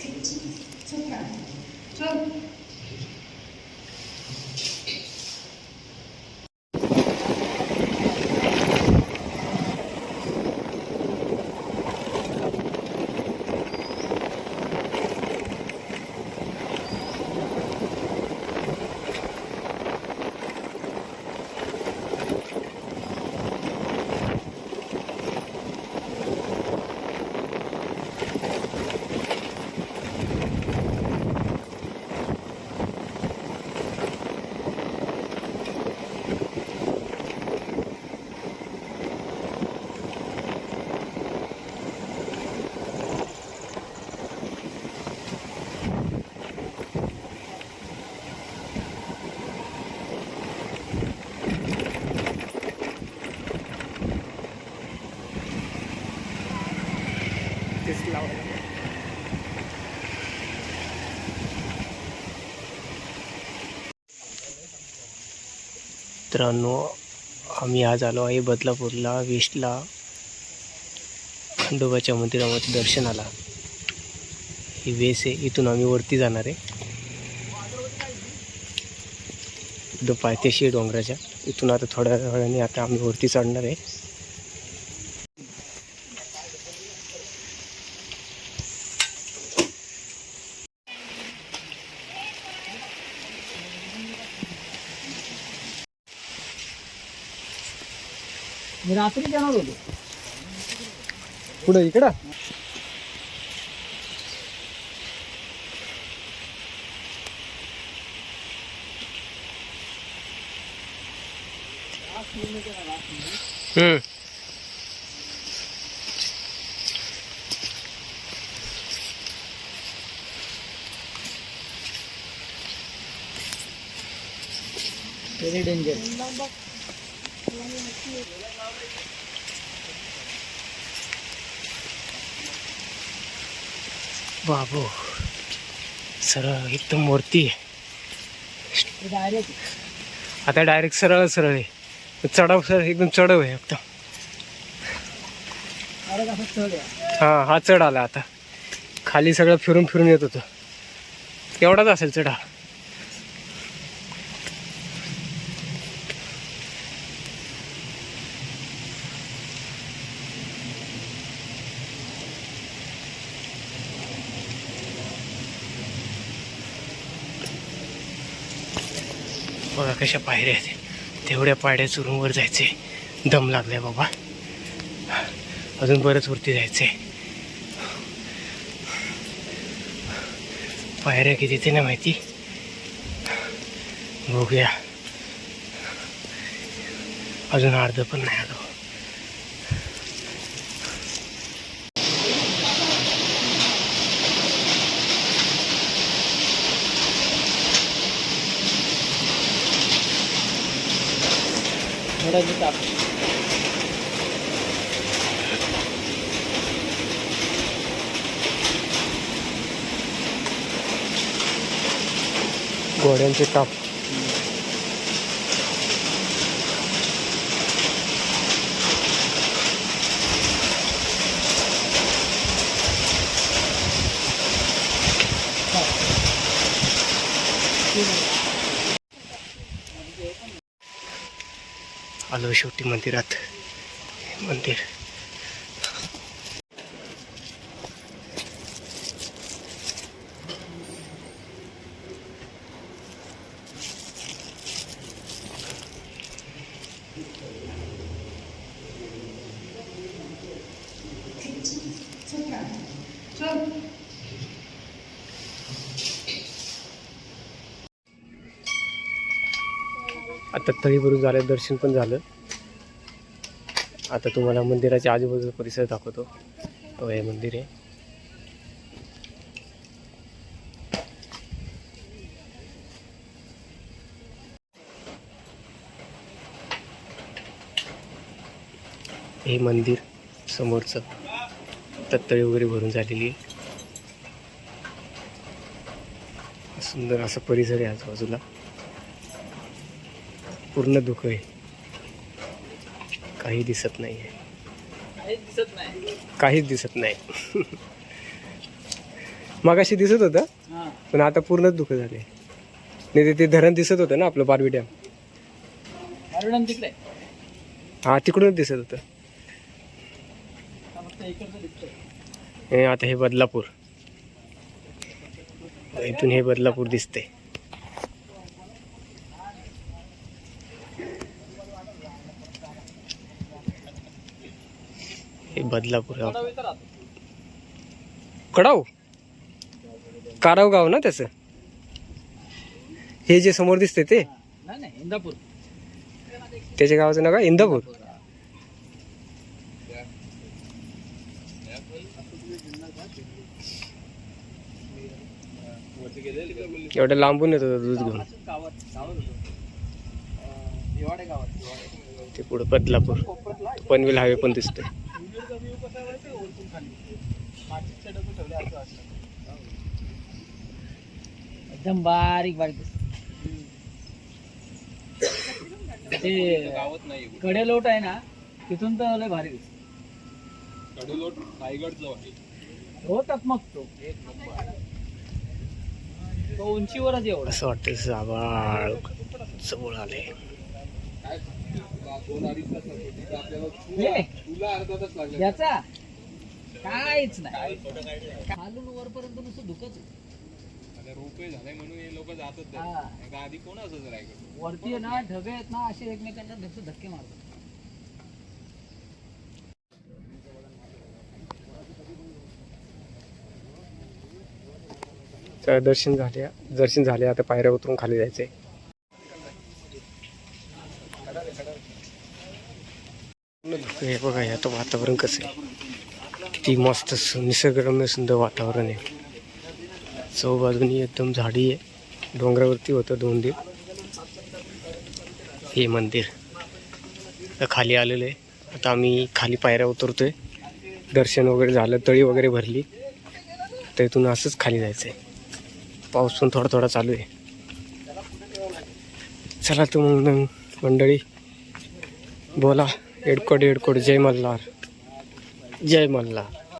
규칙, 소강, 전 मित्रांनो आम्ही आज आलो आहे बदलापूरला वेस्टला खंडोबाच्या मंदिरामध्ये दर्शनाला. ही वेस आहे इथून आम्ही वरती जाणार आहे. पायथ्याशी आहे डोंगराच्या. इथून आता थोड्या वेळाने आता आम्ही वरती चढणार आहे. रात्री जाणार होतो पुढे इकडं हम्म व्हेरी डेंजर बाबू सरळ एकदम वरती आहे. डायरेक्ट आता डायरेक्ट सरळ सरळ आहे. चढाव सर एकदम चढव आहे एकदम हा हा चढ आला आता. खाली सगळं फिरून फिरून येत होतं. एवढाच असेल चढा बघा कशा पायऱ्या आहेत. तेवढ्या पायऱ्या चुरून वर जायचे दम लागलाय बाबा. अजून बरंच वरती जायचंय. पायऱ्या किती ते ना माहिती? बघूया. अजून अर्ध पण नाही आलो. थोडा ताप घोड्यांचे ताप आलो शेवटी मंदिरात. मंदिर. आता तळीभरून झालं दर्शन पण झालं. आता तुम्हाला मंदिराच्या आजूबाजूचा परिसर दाखवतो. तो हे मंदिर आहे. हे मंदिर समोरचं तत्तळी वगैरे भरून झालेली आहे. सुंदर असा परिसर आहे आजूबाजूला. पूर्ण दुःख आहे. काही दिसत नाही आहे काहीच दिसत नाही. काहीच दिसत नाही. मगाशी दिसत होतं हा. पण आता पूर्णच दुःख झाले. नाही ते- धरण दिसत होतं ना आपलं बारवी डॅम. हा तिकडूनच दिसत होतं. आता दिसतंय. हे आता हे बदलापूर. इथून हे बदलापूर दिसते हे बदलापूर गाव. कडाव? काराव गाव ना त्याचं? हे जे समोर दिसते ते? इंदापूर त्याच्या गावाचं नाव काय? इंदापूर. एवढं लांबून येत होतं दूध घेऊन. ते पुढं बदलापूर. पनवेल हायवे पण दिसतोय. एकदम बारीक बारीक दिसतं. ते गावात नाही कडे लोट आहे ना तिथून तर लय भारी दिसत रायगडचं आहे. होतात मग तो. एक नंबर. तो उंचीवरच एवढा. असं वाटतं जवळ आले याचा काहीच नाही. खालून वरपर्यंत नुसतं धुकच रोपवे झालाय म्हणून हे लोक जातच हा. नाही आधी कोण असंच रायगड वरती ना ढगे आहेत ना असे एकमेकांना नुसतं धक्के मारतात. दर्शन झाले. दर्शन झाले. आता पायऱ्या उतरून खाली जायचंय. हे बघा हे आता वातावरण कसं आहे. ती मस्त निसर्गरम्य सुंदर वातावरण आहे. चौबाजूनी एकदम झाडी आहे. डोंगरावरती होतं दोन दिव हे मंदिर. खाली आलेलं आहे. आता आम्ही खाली पायऱ्या उतरतो आहे दर्शन वगैरे झालं तळी वगैरे भरली. तर इथून असंच खाली जायचं आहे पाऊस पण थोडा थोडा चालू आहे. चला तू मग मंडळी बोला. ಹಿಡ್ಕೊಡಿ ಹಿಡ್ಕೊಡಿ ಜೈ ಮಲ್ಲಾರ್ ಜೈ ಮಲ್ಲಾರ್